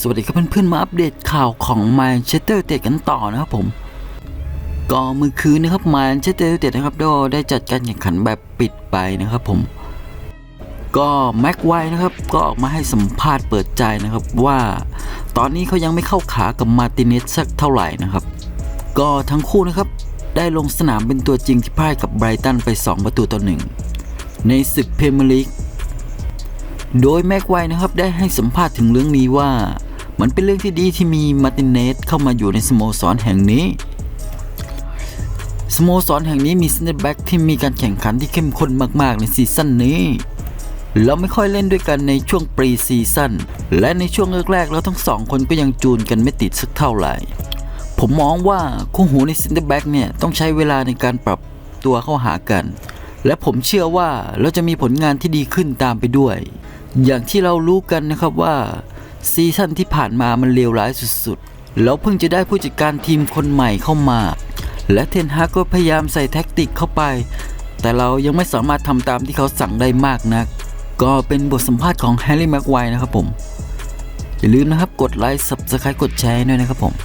สวัสดีครับเพื่อนๆมาอัปเดตข่าวของแมนเชสเตอร์เต็ดกันต่อนะครับผม ก็เมื่อคืนนะครับแมนเชสเตอร์เต็ดนะครับก็ได้จัดการแข่งขันแบบปิดไปนะครับผม ก็แม็กไวนะครับก็ออกมาให้สัมภาษณ์เปิดใจนะครับว่า ตอนนี้เขายังไม่เข้าขากับมาติเนสสักเท่าไหร่นะครับ ก็ทั้งคู่นะครับได้ลงสนามเป็นตัวจริงที่พ่ายกับไบรตันไป 2 ประตูต่อหนึ่งในศึกเพรเมียร์ลีกโดยแม็กไวนะครับได้ให้สัมภาษณ์ถึงเรื่องนี้ว่า มันเป็นเรื่องที่ดีที่มีมาร์ตินเนสเข้ามาอยู่ในสโมสรแห่งนี้ สโมสรแห่งนี้มีเซนเตอร์แบ็กที่มีการแข่งขันที่เข้มข้นมาก ๆ ในซีซั่นนี้เราไม่ค่อยเล่นด้วยกันในช่วงปรีซีซั่นและในช่วงแรกๆเราทั้งสองคนก็ยังจูนกันไม่ติดสักเท่าไหร่ ผมมองว่าคู่หูในเซนเตอร์แบ็กเนี่ยต้องใช้เวลาในการปรับตัวเข้าหากัน และผมเชื่อว่าเราจะมีผลงานที่ดีขึ้นตามไปด้วย อย่างที่เรารู้กันนะครับว่า ซีซั่นที่ผ่านมามันเลวร้ายสุดๆเราเพิ่งจะได้ผู้จัดการทีมคนใหม่เข้ามา และเทนฮากก็พยายามใส่แท็กติกเข้าไป แต่เรายังไม่สามารถทำตามที่เขาสั่งได้มากนัก ก็เป็นบทสัมภาษณ์ของแฮร์รี่แม็กไวนะครับผม อย่าลืมนะครับกดไลค์ Subscribe กดแชร์ด้วยนะครับผม